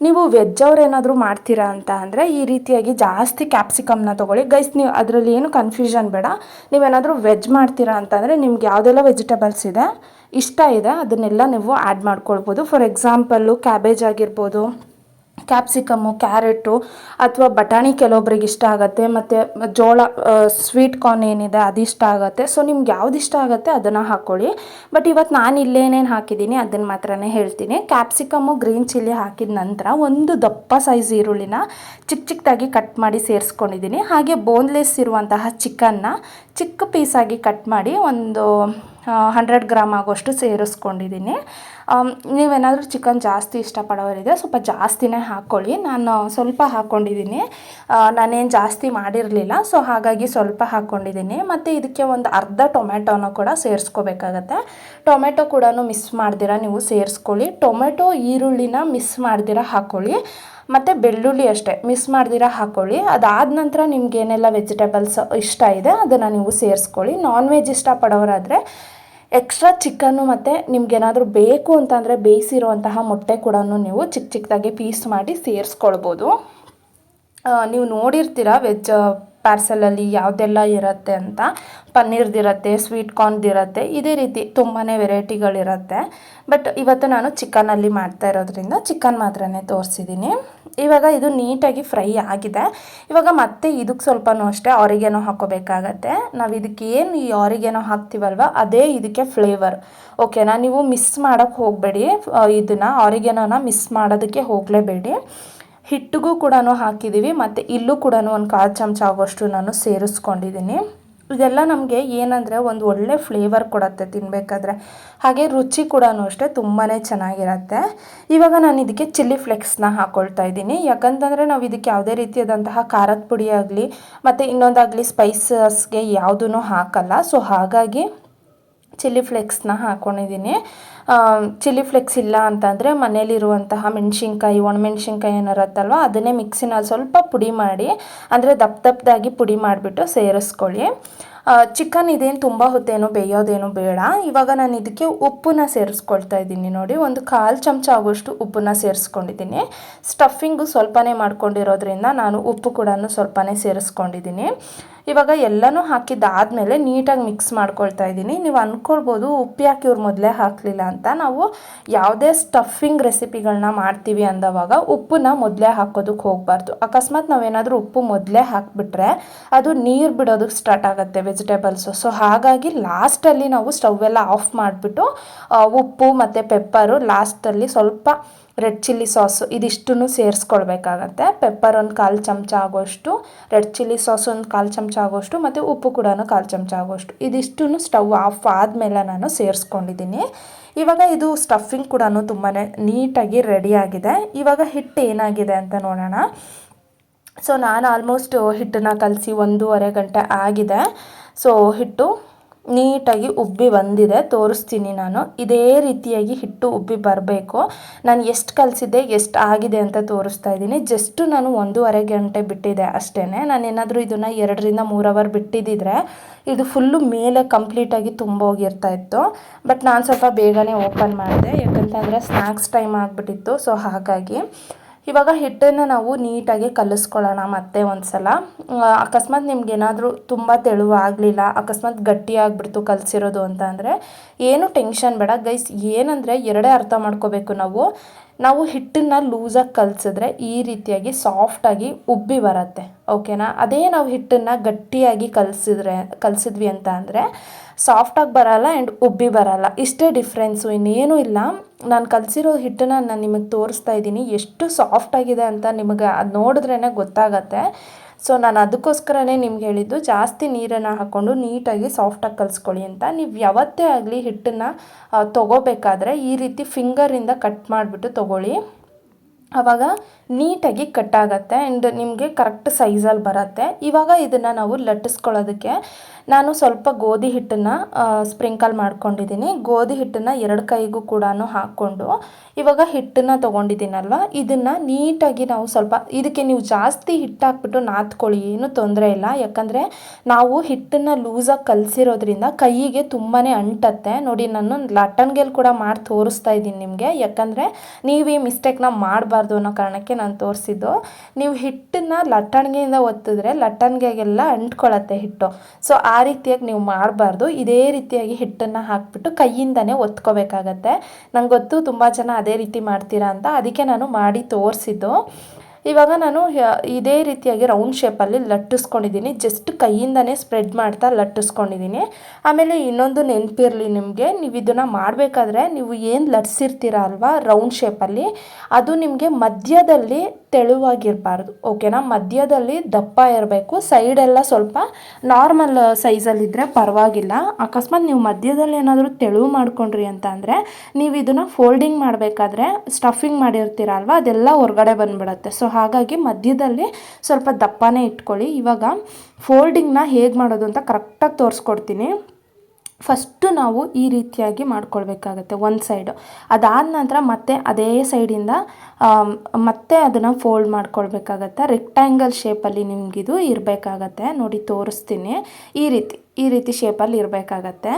ನೀವು ವೆಜ್ ಅವ್ರು ಏನಾದರೂ ಮಾಡ್ತೀರಾ ಅಂತ ಅಂದರೆ, ಈ ರೀತಿಯಾಗಿ ಜಾಸ್ತಿ ಕ್ಯಾಪ್ಸಿಕಮ್ನ ತೊಗೊಳ್ಳಿ. ಗೈಸ್ ನೀವು ಅದರಲ್ಲಿ ಏನು ಕನ್ಫ್ಯೂಷನ್ ಬೇಡ. ನೀವೇನಾದರೂ ವೆಜ್ ಮಾಡ್ತೀರಾ ಅಂತಂದರೆ ನಿಮ್ಗೆ ಯಾವುದೆಲ್ಲ ವೆಜಿಟೇಬಲ್ಸ್ ಇದೆ, ಇಷ್ಟ ಇದೆ, ಅದನ್ನೆಲ್ಲ ನೀವು ಆ್ಯಡ್ ಮಾಡ್ಕೊಳ್ಬೋದು. ಫಾರ್ ಎಕ್ಸಾಂಪಲ್ಲು ಕ್ಯಾಬೇಜ್ ಆಗಿರ್ಬೋದು ಕ್ಯಾಪ್ಸಿಕಮ್ಮು ಕ್ಯಾರೆಟು ಅಥವಾ ಬಟಾಣಿ ಕೆಲವೊಬ್ರಿಗೆ ಇಷ್ಟ ಆಗುತ್ತೆ. ಮತ್ತು ಜೋಳ ಸ್ವೀಟ್ ಕಾರ್ನ್ ಏನಿದೆ ಅದು ಇಷ್ಟ ಆಗುತ್ತೆ. ಸೊ ನಿಮ್ಗೆ ಯಾವ್ದು ಇಷ್ಟ ಆಗುತ್ತೆ ಅದನ್ನು ಹಾಕ್ಕೊಳ್ಳಿ ಬಟ್ ಇವತ್ತು ನಾನು ಇಲ್ಲೇನೇನು ಹಾಕಿದ್ದೀನಿ ಅದನ್ನು ಮಾತ್ರನೇ ಹೇಳ್ತೀನಿ. ಕ್ಯಾಪ್ಸಿಕಮ್ಮು ಗ್ರೀನ್ ಚಿಲ್ಲಿ ಹಾಕಿದ ನಂತರ ಒಂದು ದಪ್ಪ ಸೈಜ್ ಈರುಳ್ಳಿನ ಚಿಕ್ಕ ಚಿಕ್ಕದಾಗಿ ಕಟ್ ಮಾಡಿ ಸೇರಿಸ್ಕೊಂಡಿದ್ದೀನಿ. ಹಾಗೆ ಬೋನ್ಲೆಸ್ ಇರುವಂತಹ ಚಿಕನ್ನ ಚಿಕ್ಕ ಪೀಸಾಗಿ ಕಟ್ ಮಾಡಿ ಒಂದು ಹಂಡ್ರೆಡ್ ಗ್ರಾಮ್ ಆಗೋಷ್ಟು ಸೇರಿಸ್ಕೊಂಡಿದ್ದೀನಿ. ನೀವೇನಾದರೂ ಚಿಕನ್ ಜಾಸ್ತಿ ಇಷ್ಟಪಡೋರಿದ್ರೆ ಸ್ವಲ್ಪ ಜಾಸ್ತಿನೇ ಹಾಕ್ಕೊಳ್ಳಿ. ನಾನು ಸ್ವಲ್ಪ ಹಾಕ್ಕೊಂಡಿದ್ದೀನಿ. ನಾನೇನು ಜಾಸ್ತಿ ಮಾಡಿರಲಿಲ್ಲ ಸೊ ಹಾಗಾಗಿ ಸ್ವಲ್ಪ ಹಾಕ್ಕೊಂಡಿದ್ದೀನಿ. ಮತ್ತು ಇದಕ್ಕೆ ಒಂದು ಅರ್ಧ ಟೊಮೆಟೊನ ಕೂಡ ಸೇರಿಸ್ಕೋಬೇಕಾಗತ್ತೆ. ಟೊಮೆಟೊ ಕೂಡ ಮಿಸ್ ಮಾಡ್ದಿರ ನೀವು ಸೇರಿಸ್ಕೊಳ್ಳಿ. ಟೊಮೆಟೊ ಈರುಳ್ಳಿನ ಮಿಸ್ ಮಾಡ್ದಿರ ಹಾಕ್ಕೊಳ್ಳಿ. ಮತ್ತು ಬೆಳ್ಳುಳ್ಳಿ ಅಷ್ಟೇ. ಮಿಸ್ ಮಾಡ್ದಿರ ಹಾಕ್ಕೊಳ್ಳಿ ಅದಾದ ನಂತರ ನಿಮ್ಗೆ ಏನೆಲ್ಲ ವೆಜಿಟೇಬಲ್ಸ್ ಇಷ್ಟ ಇದೆ ಅದನ್ನು ನೀವು ಸೇರಿಸ್ಕೊಳ್ಳಿ. ನಾನ್ ವೆಜ್ ಇಷ್ಟಪಡೋರಾದರೆ ಎಕ್ಸ್ಟ್ರಾ ಚಿಕನ್ನು ಮತ್ತು ನಿಮ್ಗೇನಾದರೂ ಬೇಕು ಅಂತಂದರೆ ಬೇಯಿಸಿರುವಂತಹ ಮೊಟ್ಟೆ ಕೂಡ ನೀವು ಚಿಕ್ಕ ಚಿಕ್ಕದಾಗಿ ಪೀಸ್ ಮಾಡಿ ಸೇರಿಸ್ಕೊಳ್ಬೋದು. ನೀವು ನೋಡಿರ್ತೀರ ವೆಜ್ ಪಾರ್ಸಲಲ್ಲಿ ಯಾವುದೆಲ್ಲ ಇರುತ್ತೆ ಅಂತ. ಪನ್ನೀರ್ದಿರತ್ತೆ ಸ್ವೀಟ್ ಕಾರ್ನ್ದಿರತ್ತೆ ಇದೇ ರೀತಿ ತುಂಬಾ ವೆರೈಟಿಗಳಿರುತ್ತೆ. ಬಟ್ ಇವತ್ತು ನಾನು ಚಿಕನಲ್ಲಿ ಮಾಡ್ತಾ ಇರೋದ್ರಿಂದ ಚಿಕನ್ ಮಾತ್ರನೇ ತೋರಿಸಿದ್ದೀನಿ ಇವಾಗ ಇದು ನೀಟಾಗಿ ಫ್ರೈ ಆಗಿದೆ. ಇವಾಗ ಮತ್ತೆ ಇದಕ್ಕೆ ಸ್ವಲ್ಪನೂ ಅಷ್ಟೇ ಆರಿಗೆನೋ ಹಾಕೋಬೇಕಾಗತ್ತೆ ನಾವು ಇದಕ್ಕೆ ಏನು ಈ ಆರಿಗೆನೋ ಹಾಕ್ತೀವಲ್ವ, ಅದೇ ಇದಕ್ಕೆ ಫ್ಲೇವರ್ ಓಕೆನಾ ನೀವು ಮಿಸ್ ಮಾಡೋಕ್ಕೆ ಹೋಗಬೇಡಿ. ಇದನ್ನು, ಆರಿಗೆನೋನ ಮಿಸ್ ಮಾಡೋದಕ್ಕೆ ಹೋಗಲೇಬೇಡಿ. ಹಿಟ್ಟಿಗೂ ಕೂಡ ಹಾಕಿದ್ದೀವಿ, ಮತ್ತು ಇಲ್ಲೂ ಕೂಡ ಒಂದು ಕಾಲು ಚಮಚ ಆಗೋಷ್ಟು ನಾನು ಸೇರಿಸ್ಕೊಂಡಿದ್ದೀನಿ. ಇದೆಲ್ಲ ನಮಗೆ ಏನಂದರೆ ಒಂದು ಒಳ್ಳೆ ಫ್ಲೇವರ್ ಕೊಡುತ್ತೆ ತಿನ್ನಬೇಕಾದ್ರೆ ಹಾಗೆ ರುಚಿ ಕೂಡ ಅಷ್ಟೇ ತುಂಬಾ ಚೆನ್ನಾಗಿರತ್ತೆ. ಇವಾಗ ನಾನು ಇದಕ್ಕೆ ಚಿಲ್ಲಿ ಫ್ಲೆಕ್ಸ್ನ ಹಾಕ್ಕೊಳ್ತಾ ಇದ್ದೀನಿ. ಯಾಕಂತಂದರೆ ನಾವು ಇದಕ್ಕೆ ಯಾವುದೇ ರೀತಿಯಾದಂತಹ ಖಾರದ ಪುಡಿ ಆಗಲಿ, ಮತ್ತು ಇನ್ನೊಂದಾಗಲಿ ಸ್ಪೈಸಸ್ಗೆ ಯಾವುದೂ ಹಾಕಲ್ಲ. ಸೊ ಹಾಗಾಗಿ ಚಿಲ್ಲಿ ಫ್ಲೆಕ್ಸ್ನ ಹಾಕ್ಕೊಂಡಿದ್ದೀನಿ ಚಿಲ್ಲಿ ಫ್ಲೆಕ್ಸ್ ಇಲ್ಲ ಅಂತಂದರೆ ಮನೇಲಿರುವಂತಹ ಮೆಣಸಿನ್ಕಾಯಿ, ಒಣಮೆಣ್ಸಿನ್ಕಾಯಿ ಏನಿರುತ್ತಲ್ವ ಅದನ್ನೇ ಮಿಕ್ಸಿನಲ್ಲಿ ಸ್ವಲ್ಪ ಪುಡಿ ಮಾಡಿ, ಅಂದರೆ ದಪ್ಪ ದಪ್ಪದಾಗಿ ಪುಡಿ ಮಾಡಿಬಿಟ್ಟು ಸೇರಿಸ್ಕೊಳ್ಳಿ. ಚಿಕನ್ ಇದೇನು ತುಂಬ ಹೊತ್ತೇನು ಬೇಯೋದೇನು ಬೇಡ. ಇವಾಗ ನಾನು ಇದಕ್ಕೆ ಉಪ್ಪನ್ನ ಸೇರಿಸ್ಕೊಳ್ತಾ ಇದ್ದೀನಿ ನೋಡಿ, ಒಂದು ಕಾಲು ಚಮಚ ಆಗುವಷ್ಟು ಉಪ್ಪನ್ನ ಸೇರಿಸ್ಕೊಂಡಿದ್ದೀನಿ. ಸ್ಟಫಿಂಗು ಸ್ವಲ್ಪನೇ ಮಾಡ್ಕೊಂಡಿರೋದ್ರಿಂದ ನಾನು ಉಪ್ಪು ಕೂಡ ಸ್ವಲ್ಪನೇ ಸೇರಿಸ್ಕೊಂಡಿದ್ದೀನಿ. ಇವಾಗ ಎಲ್ಲನೂ ಹಾಕಿದ್ದಾದಮೇಲೆ ನೀಟಾಗಿ ಮಿಕ್ಸ್ ಮಾಡ್ಕೊಳ್ತಾ ಇದ್ದೀನಿ. ನೀವು ಅಂದ್ಕೊಳ್ಬೋದು ಉಪ್ಪು ಯಾಕೆ ಇವ್ರು ಮೊದಲೇ ಹಾಕಲಿಲ್ಲ ಅಂತ. ನಾವು ಯಾವುದೇ ಸ್ಟಫಿಂಗ್ ರೆಸಿಪಿಗಳನ್ನ ಮಾಡ್ತೀವಿ ಅಂದವಾಗ ಉಪ್ಪನ್ನ ಮೊದಲೇ ಹಾಕೋದಕ್ಕೆ ಹೋಗಬಾರ್ದು. ಅಕಸ್ಮಾತ್ ನಾವೇನಾದರೂ ಉಪ್ಪು ಮೊದಲೇ ಹಾಕಿಬಿಟ್ರೆ ಅದು ನೀರು ಬಿಡೋದಕ್ಕೆ ಸ್ಟಾರ್ಟ್ ಆಗುತ್ತೆ ವೆಜಿಟೇಬಲ್ಸು ಸೊ ಹಾಗಾಗಿ ಲಾಸ್ಟಲ್ಲಿ ನಾವು ಸ್ಟವ್ ಎಲ್ಲ ಆಫ್ ಮಾಡಿಬಿಟ್ಟು ಉಪ್ಪು ಮತ್ತು ಪೆಪ್ಪರು ಲಾಸ್ಟಲ್ಲಿ ಸ್ವಲ್ಪ ರೆಡ್ ಚಿಲ್ಲಿ ಸಾಸು ಇದಿಷ್ಟನ್ನು ಸೇರಿಸ್ಕೊಳ್ಬೇಕಾಗತ್ತೆ. ಪೆಪ್ಪರ್ ಒಂದು ಕಾಲು ಚಮಚ ಆಗೋಷ್ಟು, ರೆಡ್ ಚಿಲ್ಲಿ ಸಾಸ್ ಒಂದು ಕಾಲು ಚಮಚ ಆಗೋಷ್ಟು, ಮತ್ತು ಉಪ್ಪು ಕೂಡ ಕಾಲು ಚಮಚ ಆಗೋಷ್ಟು. ಇದಿಷ್ಟನ್ನು ಸ್ಟವ್ ಆಫ್ ಆದಮೇಲೆ ನಾನು ಸೇರಿಸ್ಕೊಂಡಿದ್ದೀನಿ. ಇವಾಗ ಇದು ಸ್ಟಫಿಂಗ್ ಕೂಡ ತುಂಬಾ ನೀಟಾಗಿ ರೆಡಿಯಾಗಿದೆ ಇವಾಗ ಹಿಟ್ಟು ಏನಾಗಿದೆ ಅಂತ ನೋಡೋಣ. ಸೊ, ನಾನು ಆಲ್ಮೋಸ್ಟ್ ಹಿಟ್ಟನ್ನು ಕಲಸಿ ಒಂದೂವರೆ ಗಂಟೆ ಆಗಿದೆ. ಸೊ, ಹಿಟ್ಟು ನೀಟಾಗಿ ಉಬ್ಬಿ ಬಂದಿದೆ, ತೋರಿಸ್ತೀನಿ ನಾನು. ಇದೇ ರೀತಿಯಾಗಿ ಹಿಟ್ಟು ಉಬ್ಬಿ ಬರಬೇಕು. ನಾನು ಎಷ್ಟು ಕಲಿಸಿದ್ದೆ, ಎಷ್ಟು ಆಗಿದೆ ಅಂತ ತೋರಿಸ್ತಾ ಇದ್ದೀನಿ. ಜಸ್ಟು ನಾನು ಒಂದೂವರೆ ಗಂಟೆ ಬಿಟ್ಟಿದೆ ಅಷ್ಟೇ ನಾನು ಏನಾದರೂ ಇದನ್ನು ಎರಡರಿಂದ ಮೂರು ಅವರ್ ಬಿಟ್ಟಿದ್ದಿದ್ರೆ ಇದು ಫುಲ್ಲು ಮೇಲೆ ಕಂಪ್ಲೀಟಾಗಿ ತುಂಬೋಗಿರ್ತಾ ಇತ್ತು. ಬಟ್ ನಾನು ಸ್ವಲ್ಪ ಬೇಗನೆ ಓಪನ್ ಮಾಡಿದೆ. ಯಾಕಂತಂದರೆ ಸ್ನ್ಯಾಕ್ಸ್ ಟೈಮ್ ಆಗಿಬಿಟ್ಟಿತ್ತು ಸೊ ಹಾಗಾಗಿ. ಇವಾಗ ಹಿಟ್ಟನ್ನು ನಾವು ನೀಟಾಗಿ ಕಲಿಸ್ಕೊಳ್ಳೋಣ ಮತ್ತೆ ಒಂದು ಸಲ ಅಕಸ್ಮಾತ್ ನಿಮ್ಗೆ ಏನಾದರೂ ತುಂಬ ತೆಳುವಾಗಲಿಲ್ಲ, ಅಕಸ್ಮಾತ್ ಗಟ್ಟಿಯಾಗ್ಬಿಡ್ತು ಕಲಿಸಿರೋದು ಅಂತ ಅಂದರೆ ಏನು ಟೆನ್ಷನ್ ಬೇಡ. ಗೈಸ್, ಏನಂದರೆ ಎರಡೇ ಅರ್ಥ ಮಾಡ್ಕೋಬೇಕು ನಾವು. ನಾವು ಹಿಟ್ಟನ್ನು ಲೂಸಾಗಿ ಕಲಿಸಿದ್ರೆ ಈ ರೀತಿಯಾಗಿ ಸಾಫ್ಟಾಗಿ ಉಬ್ಬಿ ಬರುತ್ತೆ. ಓಕೆನಾ? ಅದೇ ನಾವು ಹಿಟ್ಟನ್ನು ಗಟ್ಟಿಯಾಗಿ ಕಲಿಸಿದ್ರೆ, ಕಲಿಸಿದ್ವಿ ಅಂತ ಅಂದರೆ ಸಾಫ್ಟಾಗಿ ಬರಲ್ಲ ಆ್ಯಂಡ್ ಉಬ್ಬಿ ಬರಲ್ಲ. ಇಷ್ಟೇ ಡಿಫ್ರೆನ್ಸು ಇನ್ನೇನೂ ಇಲ್ಲ. ನಾನು ಕಲಸಿರೋ ಹಿಟ್ಟನ್ನು ನಾನು ನಿಮಗೆ ತೋರಿಸ್ತಾ ಇದ್ದೀನಿ. ಎಷ್ಟು ಸಾಫ್ಟ್ ಆಗಿದೆ ಅಂತ ನಿಮಗೆ ಅದು ನೋಡಿದ್ರೇ ಗೊತ್ತಾಗತ್ತೆ. ಸೊ ನಾನು ಅದಕ್ಕೋಸ್ಕರನೇ ನಿಮ್ಗೆ ಹೇಳಿದ್ದು, ಜಾಸ್ತಿ ನೀರನ್ನು ಹಾಕ್ಕೊಂಡು ನೀಟಾಗಿ ಸಾಫ್ಟಾಗಿ ಕಲಿಸ್ಕೊಳ್ಳಿ ಅಂತ. ನೀವು ಯಾವತ್ತೇ ಆಗಲಿ ಹಿಟ್ಟನ್ನು ತೊಗೋಬೇಕಾದ್ರೆ ಈ ರೀತಿ ಫಿಂಗರಿಂದ ಕಟ್ ಮಾಡಿಬಿಟ್ಟು ತೊಗೊಳ್ಳಿ. ಆವಾಗ ನೀಟಾಗಿ ಕಟ್ ಆಗುತ್ತೆ ಆ್ಯಂಡ್ ನಿಮಗೆ ಕರೆಕ್ಟ್ ಸೈಜಲ್ಲಿ ಬರುತ್ತೆ. ಇವಾಗ ಇದನ್ನು ನಾವು ಲಟ್ಟಿಸ್ಕೊಳ್ಳೋದಕ್ಕೆ ನಾನು ಸ್ವಲ್ಪ ಗೋಧಿ ಹಿಟ್ಟನ್ನು ಸ್ಪ್ರಿಂಕಲ್ ಮಾಡ್ಕೊಂಡಿದ್ದೀನಿ. ಗೋಧಿ ಹಿಟ್ಟನ್ನು ಎರಡು ಕೈಗೂ ಕೂಡ ಹಾಕ್ಕೊಂಡು, ಇವಾಗ ಹಿಟ್ಟನ್ನು ತೊಗೊಂಡಿದ್ದೀನಲ್ವ? ಇದನ್ನು ನೀಟಾಗಿ ನಾವು ಸ್ವಲ್ಪ, ಇದಕ್ಕೆ ನೀವು ಜಾಸ್ತಿ ಹಿಟ್ಟು ಹಾಕ್ಬಿಟ್ಟು ನಾದ್ಕೊಳ್ಳಿ, ಏನೂ ತೊಂದರೆ ಇಲ್ಲ. ಯಾಕಂದರೆ ನಾವು ಹಿಟ್ಟನ್ನು ಲೂಸಾಗಿ ಕಲಸಿರೋದ್ರಿಂದ ಕೈಗೆ ತುಂಬಾ ಅಂಟತ್ತೆ. ನೋಡಿ, ನಾನು ಲಟ್ಟಣಿಗೆಲ್ ಕೂಡ ಮಾಡಿ ತೋರಿಸ್ತಾ ಇದ್ದೀನಿ ನಿಮಗೆ. ಯಾಕಂದರೆ ನೀವು ಈ ಮಿಸ್ಟೇಕ್ನ ಮಾಡಬಾರ್ದು ಅನ್ನೋ ಕಾರಣಕ್ಕೆ ನಾನು ತೋರಿಸಿದ್ದು. ನೀವು ಹಿಟ್ಟನ್ನು ಲಟ್ಟಣಿಗೆಯಿಂದ ಒತ್ತಿದ್ರೆ ಲಟ್ಟಣಿಗೆಗೆಲ್ಲ ಅಂಟ್ಕೊಳತ್ತೆ ಹಿಟ್ಟು. ಸೊ, ಆ ರೀತಿಯಾಗಿ ನೀವು ಮಾಡಬಾರ್ದು ಇದೇ ರೀತಿಯಾಗಿ ಹಿಟ್ಟನ್ನು ಹಾಕಿಬಿಟ್ಟು ಕೈಯಿಂದನೇ ಒತ್ಕೋಬೇಕಾಗತ್ತೆ. ನಂಗೆ ಗೊತ್ತು ತುಂಬ ಜನ ಅದೇ ರೀತಿ ಮಾಡ್ತೀರಾ ಅಂತ. ಅದಕ್ಕೆ ನಾನು ಮಾಡಿ ತೋರಿಸಿದ್ದು. ಇವಾಗ ನಾನು ಇದೇ ರೀತಿಯಾಗಿ ರೌಂಡ್ ಶೇಪಲ್ಲಿ ಲಟ್ಟಿಸ್ಕೊಂಡಿದ್ದೀನಿ. ಜಸ್ಟ್ ಕೈಯಿಂದನೇ ಸ್ಪ್ರೆಡ್ ಮಾಡ್ತಾ ಲಟ್ಟಿಸ್ಕೊಂಡಿದ್ದೀನಿ. ಆಮೇಲೆ ಇನ್ನೊಂದು ನೆನಪಿರಲಿ ನಿಮಗೆ. ನೀವು ಇದನ್ನು ಮಾಡಬೇಕಾದ್ರೆ ನೀವು ಏನು ಲಟ್ಸಿರ್ತೀರ ಅಲ್ವಾ ರೌಂಡ್ ಶೇಪಲ್ಲಿ? ಅದು ನಿಮಗೆ ಮಧ್ಯದಲ್ಲಿ ತೆಳುವಾಗಿರಬಾರ್ದು. ಓಕೆನಾ ಮಧ್ಯದಲ್ಲಿ ದಪ್ಪ ಇರಬೇಕು ಸೈಡೆಲ್ಲ ಸ್ವಲ್ಪ ನಾರ್ಮಲ್ ಸೈಜಲ್ಲಿದ್ದರೆ ಪರವಾಗಿಲ್ಲ. ಅಕಸ್ಮಾತ್ ನೀವು ಮಧ್ಯದಲ್ಲಿ ಏನಾದರೂ ತೆಳುವು ಮಾಡ್ಕೊಂಡ್ರಿ ಅಂತ ಅಂದರೆ, ನೀವು ಇದನ್ನು ಫೋಲ್ಡಿಂಗ್ ಮಾಡಬೇಕಾದ್ರೆ ಸ್ಟಫಿಂಗ್ ಮಾಡಿರ್ತೀರಲ್ವ ಅದೆಲ್ಲ ಹೊರಗಡೆ ಬಂದುಬಿಡತ್ತೆ. ಸೊ ಹಾಗಾಗಿ ಮಧ್ಯದಲ್ಲಿ ಸ್ವಲ್ಪ ದಪ್ಪನೇ ಇಟ್ಕೊಳ್ಳಿ. ಇವಾಗ ಫೋಲ್ಡಿಂಗ್ನ ಹೇಗೆ ಮಾಡೋದು ಅಂತ ಕರೆಕ್ಟಾಗಿ ತೋರಿಸ್ಕೊಡ್ತೀನಿ. ಫಸ್ಟು ನಾವು ಈ ರೀತಿಯಾಗಿ ಮಾಡ್ಕೊಳ್ಬೇಕಾಗತ್ತೆ ಒಂದು ಸೈಡು. ಅದಾದ ನಂತರ ಮತ್ತೆ ಅದೇ ಸೈಡಿಂದ ಮತ್ತೆ ಅದನ್ನು ಫೋಲ್ಡ್ ಮಾಡ್ಕೊಳ್ಬೇಕಾಗತ್ತೆ. ರೆಕ್ಟ್ಯಾಂಗಲ್ ಶೇಪಲ್ಲಿ ನಿಮಗಿದು ಇರಬೇಕಾಗತ್ತೆ. ನೋಡಿ, ತೋರಿಸ್ತೀನಿ. ಈ ರೀತಿ ಈ ರೀತಿ ಶೇಪಲ್ಲಿ ಇರಬೇಕಾಗತ್ತೆ.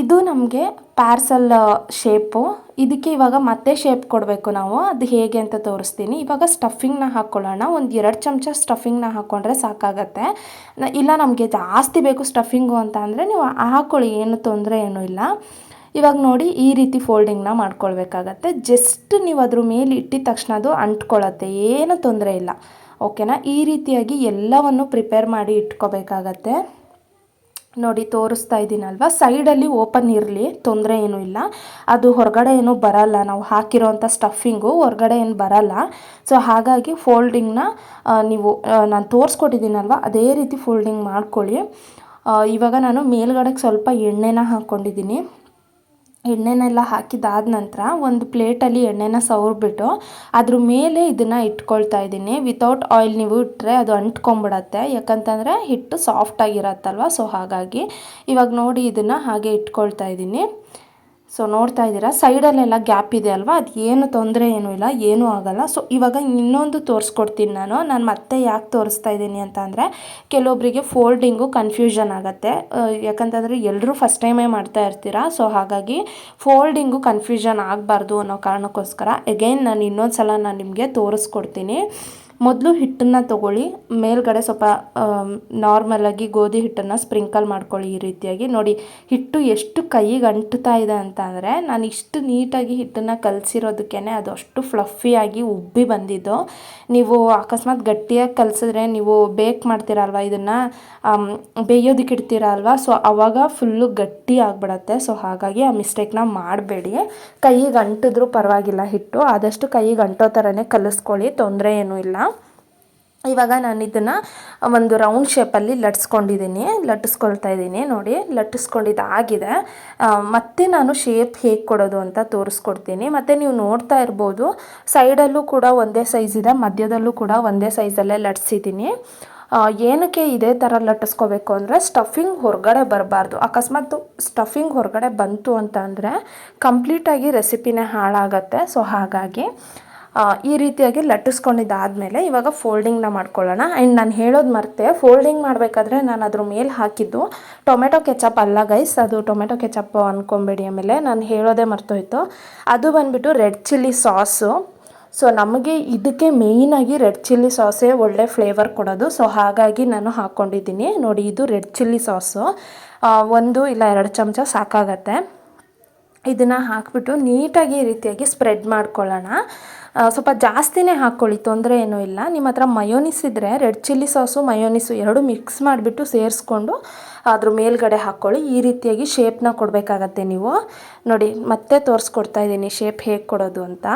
ಇದು ನಮಗೆ ಪಾರ್ಸಲ್ ಶೇಪು ಇದಕ್ಕೆ ಇವಾಗ ಮತ್ತೆ ಶೇಪ್ ಕೊಡಬೇಕು ನಾವು. ಅದು ಹೇಗೆ ಅಂತ ತೋರಿಸ್ತೀನಿ. ಇವಾಗ ಸ್ಟಫಿಂಗ್ನ ಹಾಕ್ಕೊಳ್ಳೋಣ ಒಂದು ಎರಡು ಚಮಚ ಸ್ಟಫಿಂಗ್ನ ಹಾಕ್ಕೊಂಡ್ರೆ ಸಾಕಾಗತ್ತೆ. ಇಲ್ಲ ನಮಗೆ ಜಾಸ್ತಿ ಬೇಕು ಸ್ಟಫಿಂಗು ಅಂತ ಅಂದರೆ ನೀವು ಹಾಕ್ಕೊಳ್ಳಿ ಏನು ತೊಂದರೆ ಏನೂ ಇಲ್ಲ. ಇವಾಗ ನೋಡಿ ಈ ರೀತಿ ಫೋಲ್ಡಿಂಗ್ನ ಮಾಡ್ಕೊಳ್ಬೇಕಾಗತ್ತೆ. ಜಸ್ಟ್ ನೀವು ಅದ್ರ ಮೇಲೆ ಇಟ್ಟಿದ ತಕ್ಷಣ ಅದು ಅಂಟ್ಕೊಳ್ಳುತ್ತೆ ಏನು ತೊಂದರೆ ಇಲ್ಲ. ಓಕೆನಾ ಈ ರೀತಿಯಾಗಿ ಎಲ್ಲವನ್ನು ಪ್ರಿಪೇರ್ ಮಾಡಿ ಇಟ್ಕೋಬೇಕಾಗತ್ತೆ. ನೋಡಿ, ತೋರಿಸ್ತಾ ಇದ್ದೀನಲ್ವ ಸೈಡಲ್ಲಿ ಓಪನ್ ಇರಲಿ, ತೊಂದರೆ ಏನೂ ಇಲ್ಲ. ಅದು ಹೊರಗಡೆ ಏನೂ ಬರಲ್ಲ. ನಾವು ಹಾಕಿರೋವಂಥ ಸ್ಟಫಿಂಗು ಹೊರಗಡೆ ಏನು ಬರಲ್ಲ. ಸೊ, ಹಾಗಾಗಿ ಫೋಲ್ಡಿಂಗ್ನ ನೀವು ನಾನು ತೋರಿಸ್ಕೊಟ್ಟಿದ್ದೀನಲ್ವ? ಅದೇ ರೀತಿ ಫೋಲ್ಡಿಂಗ್ ಮಾಡ್ಕೊಳ್ಳಿ. ಇವಾಗ ನಾನು ಮೇಲ್ಗಡೆಗೆ ಸ್ವಲ್ಪ ಎಣ್ಣೆನ ಹಾಕ್ಕೊಂಡಿದ್ದೀನಿ. ಎಣ್ಣೆನೆಲ್ಲ ಹಾಕಿದಾದ ನಂತರ ಒಂದು ಪ್ಲೇಟಲ್ಲಿ ಎಣ್ಣೆನ ಸವರ್ಬಿಟ್ಟು ಅದ್ರ ಮೇಲೆ ಇದನ್ನು ಇಟ್ಕೊಳ್ತಾ ಇದ್ದೀನಿ. ವಿತೌಟ್ ಆಯಿಲ್ ನೀವು ಇಟ್ಟರೆ ಅದು ಅಂಟ್ಕೊಂಬಿಡತ್ತೆ. ಯಾಕಂತಂದರೆ ಹಿಟ್ಟು ಸಾಫ್ಟಾಗಿರತ್ತಲ್ವ ಸೊ ಹಾಗಾಗಿ ಇವಾಗ ನೋಡಿ ಇದನ್ನು ಹಾಗೆ ಇಟ್ಕೊಳ್ತಾ ಇದ್ದೀನಿ. ಸೊ ನೋಡ್ತಾ ಇದ್ದೀರಾ? ಸೈಡಲ್ಲೆಲ್ಲ ಗ್ಯಾಪ್ ಇದೆ ಅಲ್ವಾ? ಅದು ಏನು ತೊಂದರೆ ಏನೂ ಇಲ್ಲ, ಏನೂ ಆಗಲ್ಲ. ಸೊ ಇವಾಗ ಇನ್ನೊಂದು ತೋರಿಸ್ಕೊಡ್ತೀನಿ ನಾನು. ನಾನು ಮತ್ತೆ ಯಾಕೆ ತೋರಿಸ್ತಾ ಇದ್ದೀನಿ ಅಂತ ಅಂದರೆ ಕೆಲವೊಬ್ಬರಿಗೆ ಫೋಲ್ಡಿಂಗು ಕನ್ಫ್ಯೂಷನ್ ಆಗುತ್ತೆ. ಯಾಕಂತಂದರೆ ಎಲ್ಲರೂ ಫಸ್ಟ್ ಟೈಮೇ ಮಾಡ್ತಾ ಇರ್ತೀರಾ? ಸೊ ಹಾಗಾಗಿ ಫೋಲ್ಡಿಂಗು ಕನ್ಫ್ಯೂಷನ್ ಆಗಬಾರ್ದು ಅನ್ನೋ ಕಾರಣಕ್ಕೋಸ್ಕರ ಎಗೈನ್ ನಾನು ಇನ್ನೊಂದು ಸಲ ನಾನು ನಿಮಗೆ ತೋರಿಸ್ಕೊಡ್ತೀನಿ. ಮೊದಲು ಹಿಟ್ಟನ್ನು ತಗೊಳ್ಳಿ. ಮೇಲ್ಗಡೆ ಸ್ವಲ್ಪ ನಾರ್ಮಲಾಗಿ ಗೋಧಿ ಹಿಟ್ಟನ್ನು ಸ್ಪ್ರಿಂಕಲ್ ಮಾಡ್ಕೊಳ್ಳಿ ಈ ರೀತಿಯಾಗಿ. ನೋಡಿ, ಹಿಟ್ಟು ಎಷ್ಟು ಕೈಗೆ ಅಂಟುತ್ತಾ ಇದೆ ಅಂತ ಅಂದರೆ, ನಾನು ಇಷ್ಟು ನೀಟಾಗಿ ಹಿಟ್ಟನ್ನು ಕಲಸಿರೋದಕ್ಕೇ ಅದು ಅಷ್ಟು ಫ್ಲಫಿಯಾಗಿ ಉಬ್ಬಿ ಬಂದಿದ್ದು. ನೀವು ಅಕಸ್ಮಾತ್ ಗಟ್ಟಿಯಾಗಿ ಕಲಸಿದ್ರೆ ನೀವು ಬೇಕ್ ಮಾಡ್ತೀರಲ್ವ ಇದನ್ನು? ಬೇಯೋದಕ್ಕೆ ಇಡ್ತೀರ ಅಲ್ವಾ? ಸೊ ಆವಾಗ ಫುಲ್ಲು ಗಟ್ಟಿ ಆಗಿಬಿಡತ್ತೆ. ಸೊ ಹಾಗಾಗಿ ಆ ಮಿಸ್ಟೇಕ್ನ ಮಾಡಬೇಡಿ. ಕೈಗೆ ಅಂಟಿದ್ರೂ ಪರವಾಗಿಲ್ಲ ಹಿಟ್ಟು. ಆದಷ್ಟು ಕೈಗೆ ಅಂಟೋ ಥರನೇ ಕಲಿಸ್ಕೊಳ್ಳಿ. ತೊಂದರೆ ಏನೂ ಇಲ್ಲ. ಇವಾಗ ನಾನು ಇದನ್ನು ಒಂದು ರೌಂಡ್ ಶೇಪಲ್ಲಿ ಲಟ್ಸ್ಕೊಂಡಿದ್ದೀನಿ ಲಟ್ಟಿಸ್ಕೊಳ್ತಾ ಇದ್ದೀನಿ ನೋಡಿ ಲಟ್ಟಿಸ್ಕೊಂಡಿದ್ದಾಗಿದೆ ಮತ್ತೆ ನಾನು ಶೇಪ್ ಹೇಗೆ ಕೊಡೋದು ಅಂತ ತೋರಿಸ್ಕೊಡ್ತೀನಿ. ಮತ್ತು ನೀವು ನೋಡ್ತಾ ಇರ್ಬೋದು ಸೈಡಲ್ಲೂ ಕೂಡ ಒಂದೇ ಸೈಜ್ ಇದೆ, ಮಧ್ಯದಲ್ಲೂ ಕೂಡ ಒಂದೇ ಸೈಜಲ್ಲೇ ಲಟ್ಸಿದ್ದೀನಿ. ಏನಕ್ಕೆ ಇದೇ ಥರ ಲಟ್ಟಿಸ್ಕೋಬೇಕು ಅಂದರೆ ಸ್ಟಫಿಂಗ್ ಹೊರಗಡೆ ಬರಬಾರ್ದು. ಅಕಸ್ಮಾತ್ ಸ್ಟಫಿಂಗ್ ಹೊರಗಡೆ ಬಂತು ಅಂತ ಅಂದರೆ ಕಂಪ್ಲೀಟಾಗಿ ರೆಸಿಪಿನೇ ಹಾಳಾಗತ್ತೆ. ಸೊ ಹಾಗಾಗಿ ಈ ರೀತಿಯಾಗಿ ಲಟ್ಟಿಸ್ಕೊಂಡಿದ್ದಾದಮೇಲೆ ಇವಾಗ ಫೋಲ್ಡಿಂಗ್ನ ಮಾಡ್ಕೊಳ್ಳೋಣ. ಆ್ಯಂಡ್ ನಾನು ಹೇಳೋದು ಮರ್ತೆ ಫೋಲ್ಡಿಂಗ್ ಮಾಡಬೇಕಾದ್ರೆ ನಾನು ಅದ್ರ ಮೇಲೆ ಹಾಕಿದ್ದು ಟೊಮೆಟೊ ಕೆಚಪ್ ಅಲ್ಲ ಗೈಸ್ ಅದು ಟೊಮೆಟೊ ಕೆಚಪ್ ಅಂದ್ಕೊಂಬೇಡಿ ಆಮೇಲೆ. ನಾನು ಹೇಳೋದೇ ಮರ್ತೋಯ್ತು. ಅದು ಬಂದುಬಿಟ್ಟು ರೆಡ್ ಚಿಲ್ಲಿ ಸಾಸು. ಸೊ ನಮಗೆ ಇದಕ್ಕೆ ಮೇಯ್ನಾಗಿ ರೆಡ್ ಚಿಲ್ಲಿ ಸಾಸೇ ಒಳ್ಳೆ ಫ್ಲೇವರ್ ಕೊಡೋದು. ಸೊ ಹಾಗಾಗಿ ನಾನು ಹಾಕ್ಕೊಂಡಿದ್ದೀನಿ ನೋಡಿ, ಇದು ರೆಡ್ ಚಿಲ್ಲಿ ಸಾಸು. ಒಂದು ಇಲ್ಲ ಎರಡು ಚಮಚ ಸಾಕಾಗತ್ತೆ. ಇದನ್ನು ಹಾಕ್ಬಿಟ್ಟು ನೀಟಾಗಿ ಈ ರೀತಿಯಾಗಿ ಸ್ಪ್ರೆಡ್ ಮಾಡ್ಕೊಳ್ಳೋಣ. ಸ್ವಲ್ಪ ಜಾಸ್ತಿನೇ ಹಾಕ್ಕೊಳ್ಳಿ ತೊಂದರೆ ಏನೂ ಇಲ್ಲ. ನಿಮ್ಮ ಹತ್ರ ಮಯೋನಿಸ್ ಇದ್ದರೆ ರೆಡ್ ಚಿಲ್ಲಿ ಸಾಸು, ಮಯೋನಿಸು ಎರಡು ಮಿಕ್ಸ್ ಮಾಡಿಬಿಟ್ಟು ಸೇರಿಸ್ಕೊಂಡು ಅದ್ರ ಮೇಲ್ಗಡೆ ಹಾಕ್ಕೊಳ್ಳಿ ಈ ರೀತಿಯಾಗಿ ಶೇಪ್ನ ಕೊಡಬೇಕಾಗತ್ತೆ ನೀವು. ನೋಡಿ, ಮತ್ತೆ ತೋರಿಸ್ಕೊಡ್ತಾ ಇದ್ದೀನಿ ಶೇಪ್ ಹೇಗೆ ಕೊಡೋದು ಅಂತ.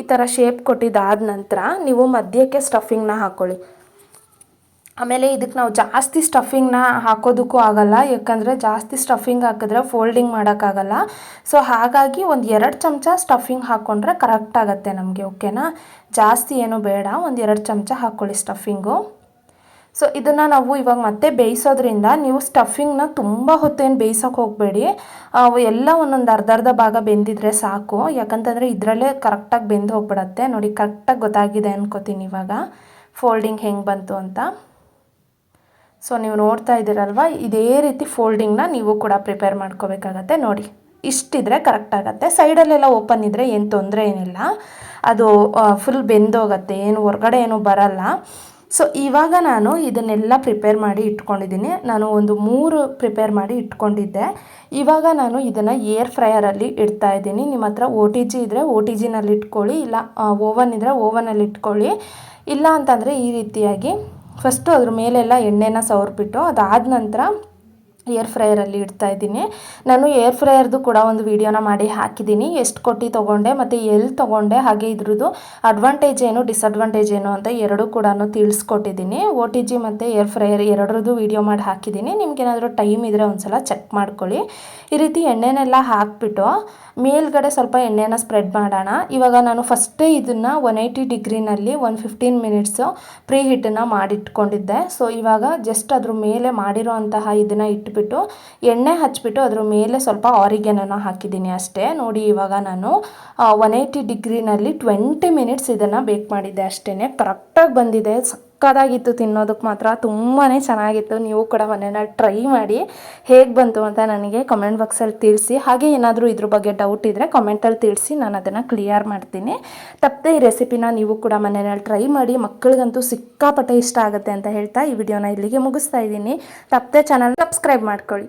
ಈ ಥರ ಶೇಪ್ ಕೊಟ್ಟಿದ್ದಾದ ನಂತರ ನೀವು ಮಧ್ಯಕ್ಕೆ ಸ್ಟಫಿಂಗ್ನ ಹಾಕ್ಕೊಳ್ಳಿ ಆಮೇಲೆ ಇದಕ್ಕೆ ನಾವು ಜಾಸ್ತಿ ಸ್ಟಫಿಂಗ್ನ ಹಾಕೋದಕ್ಕೂ ಆಗಲ್ಲ, ಯಾಕಂದರೆ ಜಾಸ್ತಿ ಸ್ಟಫಿಂಗ್ ಹಾಕಿದ್ರೆ ಫೋಲ್ಡಿಂಗ್ ಮಾಡೋಕ್ಕಾಗಲ್ಲ ಸೊ ಹಾಗಾಗಿ ಒಂದು ಎರಡು ಚಮಚ ಸ್ಟಫಿಂಗ್ ಹಾಕ್ಕೊಂಡ್ರೆ ಕರೆಕ್ಟ್ ಆಗುತ್ತೆ ನಮಗೆ ಓಕೆನಾ ಜಾಸ್ತಿ ಏನು ಬೇಡ, ಒಂದು ಎರಡು ಚಮಚ ಹಾಕ್ಕೊಳ್ಳಿ ಸ್ಟಫಿಂಗು ಸೊ ಇದನ್ನು ನಾವು ಇವಾಗ ಮತ್ತೆ ಬೇಯಿಸೋದ್ರಿಂದ ನೀವು ಸ್ಟಫಿಂಗ್ನ ತುಂಬ ಹೊತ್ತೇನು ಬೇಯಿಸೋಕೆ ಹೋಗಬೇಡಿ. ಎಲ್ಲ ಒಂದೊಂದು ಅರ್ಧ ಅರ್ಧ ಭಾಗ ಬೆಂದಿದ್ರೆ ಸಾಕು. ಯಾಕಂತಂದರೆ ಇದರಲ್ಲೇ ಕರೆಕ್ಟಾಗಿ ಬೆಂದು ಹೋಗ್ಬಿಡತ್ತೆ. ನೋಡಿ ಕರೆಕ್ಟಾಗಿ ಗೊತ್ತಾಗಿದೆ ಅನ್ಕೋತೀನಿ ಇವಾಗ. ಫೋಲ್ಡಿಂಗ್ ಹೆಂಗೆ ಬಂತು ಅಂತ. ಸೊ ನೀವು ನೋಡ್ತಾ ಇದ್ದೀರಲ್ವ? ಇದೇ ರೀತಿ ಫೋಲ್ಡಿಂಗ್ನ ನೀವು ಕೂಡ ಪ್ರಿಪೇರ್ ಮಾಡ್ಕೋಬೇಕಾಗತ್ತೆ. ನೋಡಿ, ಇಷ್ಟಿದ್ರೆ ಕರೆಕ್ಟ್ ಆಗುತ್ತೆ. ಸೈಡಲ್ಲೆಲ್ಲ ಓಪನ್ ಇದ್ದರೆ ಏನು ತೊಂದರೆ ಏನಿಲ್ಲ. ಅದು ಫುಲ್ ಬೆಂದೋಗತ್ತೆ. ಏನು, ಹೊರಗಡೆ ಏನು ಬರಲ್ಲ. ಸೊ ಇವಾಗ ನಾನು ಇದನ್ನೆಲ್ಲ ಪ್ರಿಪೇರ್ ಮಾಡಿ ಇಟ್ಕೊಂಡಿದ್ದೀನಿ. ನಾನು ಒಂದು ಮೂರು ಪ್ರಿಪೇರ್ ಮಾಡಿ ಇಟ್ಕೊಂಡಿದ್ದೆ. ಇವಾಗ ನಾನು ಇದನ್ನು ಏರ್ ಫ್ರೈಯರಲ್ಲಿ ಇಡ್ತಾ ಇದ್ದೀನಿ. ನಿಮ್ಮ ಹತ್ರ ಓ ಟಿ ಜಿ ಇದ್ದರೆ ಓ ಟಿ ಜಿನಲ್ಲಿ ಇಟ್ಕೊಳ್ಳಿ. ಇಲ್ಲ ಓವನ್ ಇದ್ದರೆ ಓವನಲ್ಲಿ ಇಟ್ಕೊಳ್ಳಿ. ಇಲ್ಲ ಅಂತಂದರೆ ಈ ರೀತಿಯಾಗಿ ಫಸ್ಟು ಅದ್ರ ಮೇಲೆಲ್ಲ ಎಣ್ಣೆನ ಸವರ್ಬಿಟ್ಟು ಅದಾದ ನಂತರ ಏರ್ ಫ್ರೈಯರಲ್ಲಿ ಇಡ್ತಾ ಇದ್ದೀನಿ. ನಾನು ಏರ್ ಫ್ರೈಯರ್ದು ಕೂಡ ಒಂದು ವೀಡಿಯೋನ ಮಾಡಿ ಹಾಕಿದ್ದೀನಿ. ಎಷ್ಟು ಕೊಟ್ಟು ತೊಗೊಂಡೆ ಮತ್ತು ಎಲ್ಲಿ ತೊಗೊಂಡೆ, ಹಾಗೆ ಇದ್ರದ್ದು ಅಡ್ವಾಂಟೇಜ್ ಏನು ಡಿಸ್ಅಡ್ವಾಂಟೇಜ್ ಏನು ಅಂತ ಎರಡೂ ಕೂಡ ತಿಳಿಸ್ಕೊಟ್ಟಿದ್ದೀನಿ. ಒ ಟಿ ಜಿ ಮತ್ತು ಏರ್ ಫ್ರೈಯರ್ ಎರಡರದ್ದು ವಿಡಿಯೋ ಮಾಡಿ ಹಾಕಿದ್ದೀನಿ. ನಿಮ್ಗೇನಾದರೂ ಟೈಮ್ ಇದ್ದರೆ ಒಂದ್ಸಲ ಚೆಕ್ ಮಾಡ್ಕೊಳ್ಳಿ. ಈ ರೀತಿ ಎಣ್ಣೆನೆಲ್ಲ ಹಾಕ್ಬಿಟ್ಟು ಮೇಲ್ಗಡೆ ಸ್ವಲ್ಪ ಎಣ್ಣೆನ ಸ್ಪ್ರೆಡ್ ಮಾಡೋಣ. ಇವಾಗ ನಾನು ಫಸ್ಟೇ ಇದನ್ನು ಒನ್ ಏಯ್ಟಿ ಡಿಗ್ರಿನಲ್ಲಿ ಒಂದು ಫಿಫ್ಟೀನ್ ಮಿನಿಟ್ಸು ಪ್ರೀ ಹಿಟ್ಟನ್ನು ಮಾಡಿಟ್ಕೊಂಡಿದ್ದೆ. ಸೊ ಇವಾಗ ಜಸ್ಟ್ ಅದ್ರ ಮೇಲೆ ಮಾಡಿರೋ ಅಂತಹ ಇದನ್ನು ಇಟ್ಬಿಟ್ಟು ಎಣ್ಣೆ ಹಚ್ಚಿಬಿಟ್ಟು ಅದ್ರ ಮೇಲೆ ಸ್ವಲ್ಪ ಆರಿಗೆನನ ಹಾಕಿದ್ದೀನಿ ಅಷ್ಟೇ. ನೋಡಿ ಇವಾಗ ನಾನು ಒನ್ ಏಯ್ಟಿ ಡಿಗ್ರಿನಲ್ಲಿ ಟ್ವೆಂಟಿ ಮಿನಿಟ್ಸ್ ಇದನ್ನು ಬೇಕ್ ಮಾಡಿದ್ದೆ ಅಷ್ಟೇ ಕರೆಕ್ಟಾಗಿ ಬಂದಿದೆ. ಸಕ್ಕತ್ತಾಗಿತ್ತು ತಿನ್ನೋದಕ್ಕೆ ಮಾತ್ರ ತುಂಬಾ ಚೆನ್ನಾಗಿತ್ತು. ನೀವು ಕೂಡ ಮನೆಯಲ್ಲಿ ಟ್ರೈ ಮಾಡಿ ಹೇಗೆ ಬಂತು ಅಂತ ನನಗೆ ಕಮೆಂಟ್ ಬಾಕ್ಸಲ್ಲಿ ತಿಳಿಸಿ. ಹಾಗೆ ಏನಾದರೂ ಇದ್ರ ಬಗ್ಗೆ ಡೌಟ್ ಇದ್ದರೆ ಕಮೆಂಟಲ್ಲಿ ತಿಳಿಸಿ, ನಾನು ಅದನ್ನು ಕ್ಲಿಯರ್ ಮಾಡ್ತೀನಿ. ತಪ್ಪದೆ ಈ ರೆಸಿಪಿನ ನೀವು ಕೂಡ ಮನೆಯಲ್ಲಿ ಟ್ರೈ ಮಾಡಿ, ಮಕ್ಕಳಿಗಂತೂ ಸಿಕ್ಕಾಪಟ್ಟೆ ಇಷ್ಟ ಆಗುತ್ತೆ ಅಂತ ಹೇಳ್ತಾ ಈ ವಿಡಿಯೋನ ಇಲ್ಲಿಗೆ ಮುಗಿಸ್ತಾ ಇದ್ದೀನಿ. ತಪ್ಪದೆ ಚಾನಲ್ ಸಬ್ಸ್ಕ್ರೈಬ್ ಮಾಡ್ಕೊಳ್ಳಿ.